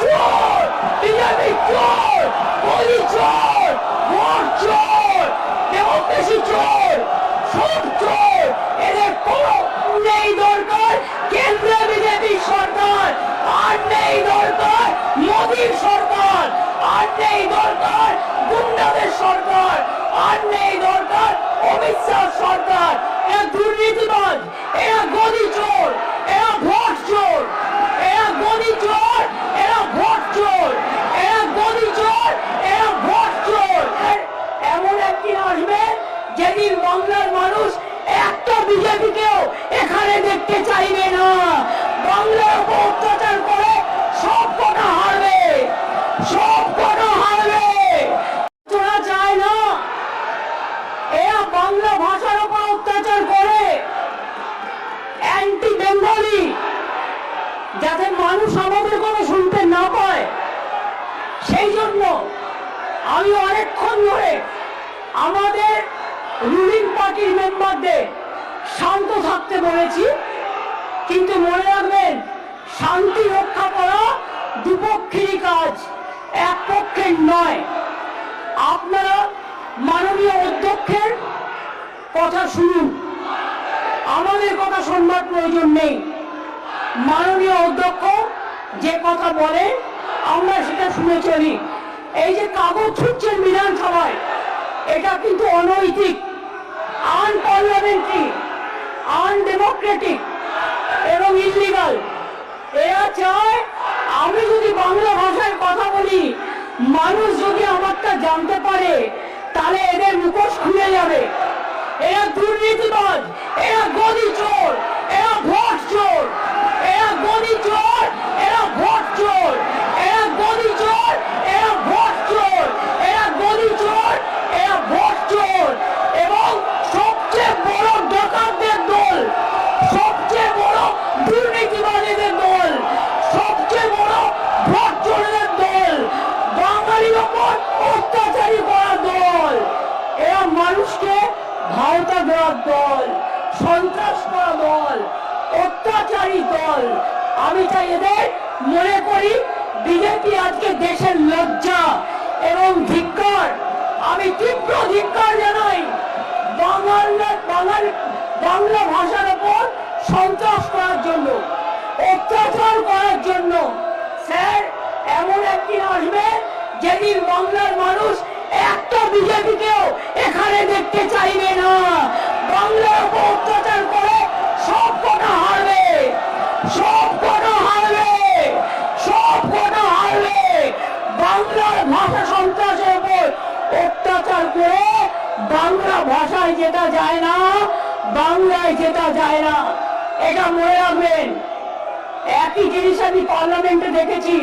চোর বিজেপি চোর মোদি চোর ভোট চোর ডেমোক্রেসি চোর সব এদের কোনো নেই দরকার কেন্দ্রে বিজেপি সরকার আর নেই দরকার মোদির সরকার আর নেই দরকার গুন্ডাদের সরকার আর নেই দরকার অমিত সরকার এরা দুর্নীতিবাজ এরা গদি চোর। সেই জন্য আমি অনেকক্ষণ ধরে আমাদের রুলিং পার্টির মেম্বারদের শান্ত থাকতে বলেছি। কিন্তু মনে রাখবেন, শান্তি রক্ষা করা দুপক্ষেরই কাজ এক পক্ষের নয়। আপনারা মাননীয় অধ্যক্ষের কথা শুনুন। আমাদের কথা শুনবার প্রয়োজন নেই। মাননীয় অধ্যক্ষ যে কথা বলে আমরা সেটা শুনে চলি। এই যে কাগজ ছুটছেন বিধানসভায়, এটা কিন্তু অনৈতিক আনপার্লামেন্টারি আনডেমোক্রেটিক এবং ইলিগাল এরা চায় আমি যদি বাংলা ভাষায় কথা বলি, মানুষ যদি আমারটা জানতে পারে, তাহলে এদের মুখোশ খুলে যাবে। এরা দুর্নীতিবাজ, এরা গদি চোর, এরা ভোট চোর। এরা গদি চোর, এরা ভোট চোর, এরা চোর, এরা ভোট এরা গদি চোর, এরা ভোট এবং সবচেয়ে বড় ডাকাতদের দল, সবচেয়ে বড় দুর্নীতিবাদীদের দল, সবচেয়ে বড় ভোট চোরদের দল, বাঙালির অত্যাচারী করার দল। এরা মানুষকে ভাওতা দেওয়ার দল, সন্ত্রাস করা দল অত্যাচারী দল। আমি চাই এদের মনে করি বিজেপি আজকে দেশের লজ্জা এবং ধিক্কার। আমি তীব্র ধিক্কার জানাই বাংলা বাঙাল বাংলা ভাষার ওপর সন্ত্রাস করার জন্য, অত্যাচার করার জন্য। স্যার, এমন একদিন আসবে যেদিন বাংলার মানুষ একটা বিজেপিকেও এখানে দেখতে চাইবে না। বাংলার বাংলা ভাষায় যেটা যায় না, বাংলায় যেটা যায় না, এটা মনে রাখবেন। একই জিনিস আমি পার্লামেন্টে দেখেছি,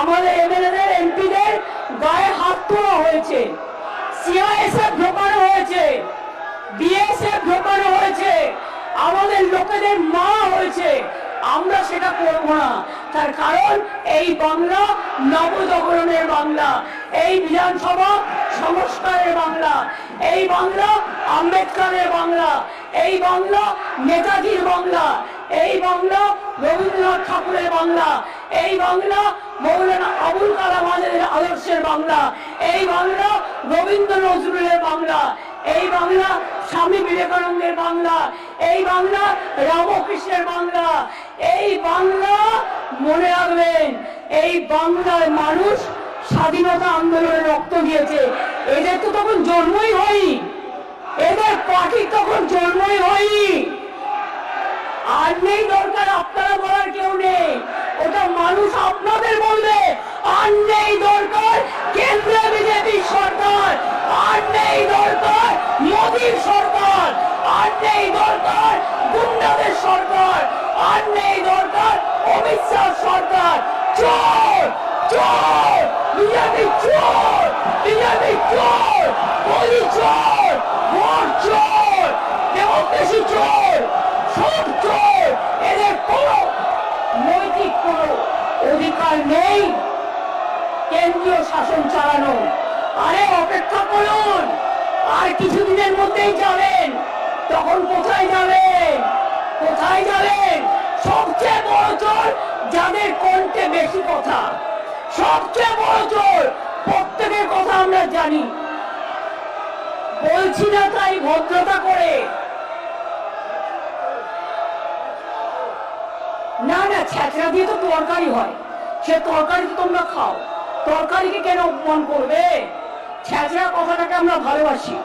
আমাদের এমএলএদের, এমপিদের গায়ে হাত তোলা হয়েছে, সিআইএসএফ ঢোকানো হয়েছে, বিএসএফ ঢোকানো হয়েছে, আমাদের লোকেদের মা হয়েছে আমরা সেটা করব না। তার কারণ এই বাংলা নবজাগরণের বাংলা, এই বিধানসভা সংস্কারের বাংলা, এই বাংলা আম্বেদকরের বাংলা, এই বাংলা নেতাজির বাংলা, এই বাংলা রবীন্দ্রনাথ ঠাকুরের বাংলা, এই বাংলা মৌলানা আবুল কালাম আজাদের আদর্শের বাংলা, এই বাংলা রবীন্দ্র নজরুলের বাংলা, এই বাংলা স্বামী বিবেকানন্দের বাংলা, এই বাংলা রামকৃষ্ণের বাংলা এই বাংলা মনে রাখবেন, এই বাংলার মানুষ স্বাধীনতা আন্দোলনে রক্ত দিয়েছে। এদের তো তখন জন্মই হয়নি। এদের পার্টি তখন জন্মই হয়নি। আর নেই দরকার, আপনারা বলার কেউ নেই। ওটা মানুষ আপনাদের বলবে। আর নেই দরকার কেন্দ্রে বিজেপি সরকার। আর নেই দরকার মোদীর সরকার। আর নেই দরকার গুন্ডাদের সরকার। আর নেই দরকার। অমিত শাহ সরকার। চোর! চোর! বিজেপি চোর! বিজেপি চোর! মোদী চোর! ভোট চোর! ডেমোক্রেসি চোর! সব চোর! এদের কোনো নৈতিক কোনো অধিকার নেই। কেন্দ্রীয় শাসন চালানো। আরে অপেক্ষা করুন। আর কিছুদিনের মধ্যেই যাবেন। তখন কোথায় যাবেন? কোথায় যাবেন সবচেয়ে বড় চোর যাদের কণ্ঠে বেশি কথা। সবচেয়ে বড় চোর প্রত্যেকের কথা আমরা জানি। বলছি না তাই ভদ্রতা করে। না না, ছ্যাঁচড়া দিয়ে তো তরকারি হয়। সে তরকারি তো তোমরা খাও। তরকারিকে কেন অপমান করবে? ছ্যাঁচড়া কথাটাকে আমরা ভালোবাসি।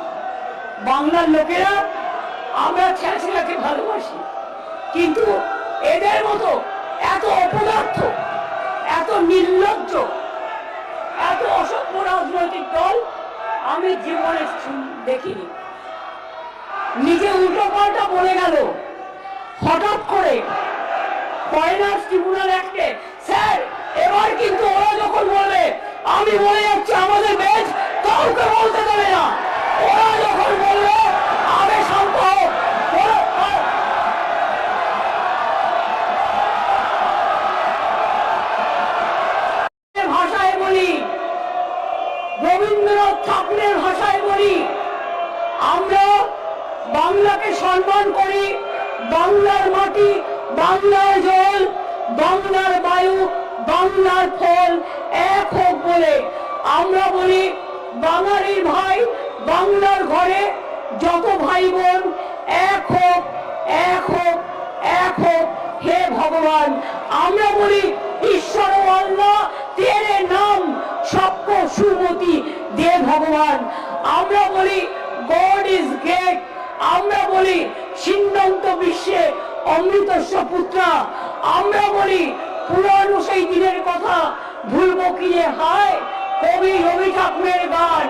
বাংলার লোকেরা আমরা ছ্যাঁচড়াকে ভালোবাসি। কিন্তু এদের মতো এত অপদার্থ, এত নির্লজ্জ, এত অসভ্য রাজনৈতিক দল আমি জীবনে দেখিনি। নিজে উল্টো পাল্টা বলে গেল, হঠাৎ করে ফরেনার্স ট্রিবুনাল অ্যাক্টে স্যার, এবার কিন্তু ওরা যখন বলবে, আমি বলে যাচ্ছি, আমাদের বেঞ্চ কাউকে বলতে দেবে না। ওরা যখন সম্মান করি। বাংলার মাটি, বাংলার জল, বাংলার বায়ু, বাংলার ফল এক হোক বলে। আমরা বলি বাঙালির ভাই বাংলার ঘরে যত ভাই বোন এক হোক এক হোক এক হোক, হে ভগবান। আমরা বলি, ঈশ্বর আল্লাহ তেরে নাম সবকো সুমতি, দে ভগবান। আমরা বলি গড ইজ আমরা বলি সিন্ধান্ত বিশ্বে অমৃতস্ব পুত্রা আমরা বলি, পুরানো সেই দিনের কথা ভুলবো কি যে? হায়, কবি রবি ঠাকুরের গান।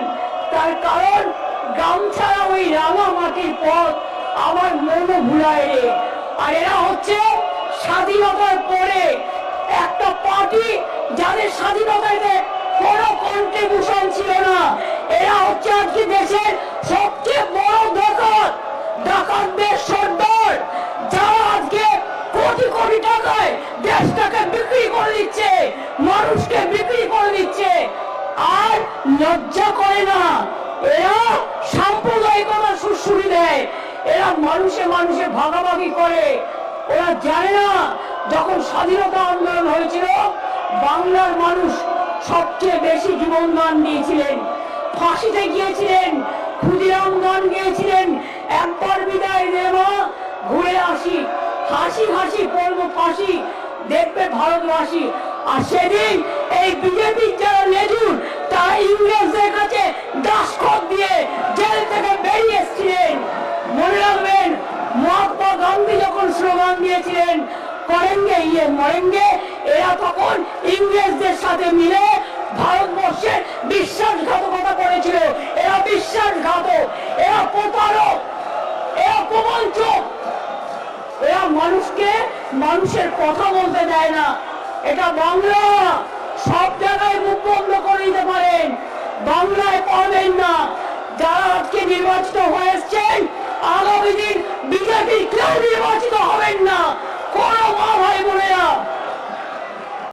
তার কারণ গামছাড়া ওই রাঙা মাটির পথ আমার মনও ভুলায় রে। আর এরা হচ্ছে স্বাধীনতার পরে একটা পার্টি যাদের স্বাধীনতাতে কোনো কন্ট্রিবিউশন ছিল না। এরা হচ্ছে আজকে দেশের সবচেয়ে বড় ডাকাত ডাকাতদের সর্দার যারা আজকে কোটি কোটি টাকায় দেশটাকে বিক্রি করে দিচ্ছে, মানুষকে বিক্রি করে দিচ্ছে, আর লজ্জা করে না, এরা সাম্প্রদায়িকতা সুশ্রুতি দেয়। এরা মানুষে মানুষে ভাগাভাগি করে। ওরা জানে না, যখন স্বাধীনতা আন্দোলন হয়েছিল, বাংলার মানুষ সবচেয়ে বেশি জীবন দান দিয়েছিলেন। ফাঁসিতে গিয়েছিলেন ক্ষুদিরাম গান গিয়েছিলেন। একবার বিদায় দেবা ঘুরে আসি। হাসি হাসি পড়ব ফাঁসি দেখবে ভারতবাসী। আর সেদিন এই বিজেপির যারা লেজুর তারা ইংরেজদের কাছে দাসখত দিয়ে জেল থেকে বেরিয়ে এসেছিলেন। মনে রাখবেন, মহাত্মা গান্ধী যখন স্লোগান দিয়েছিলেন, করেঙ্গে ইয়ে মরেঙ্গে এরা তখন ইংরেজদের সাথে মিলে ভারতবর্ষের বিশ্বাসঘাতকতা করেছিল। এরা বিশ্বাসঘাতক, এরা প্রতারক, এরা প্রবঞ্চক। এরা মানুষকে মানুষের কথা বলতে দেয় না। এটা বাংলা। সব জায়গায় মুখ বন্ধ করে দিতে পারেন। বাংলায় পাবেন না। যারা আজকে নির্বাচিত হয়ে এসছেন, আগামী দিন বিজেপি কেউ নির্বাচিত হবেন না। কোনো মা ভাই বোনেরা।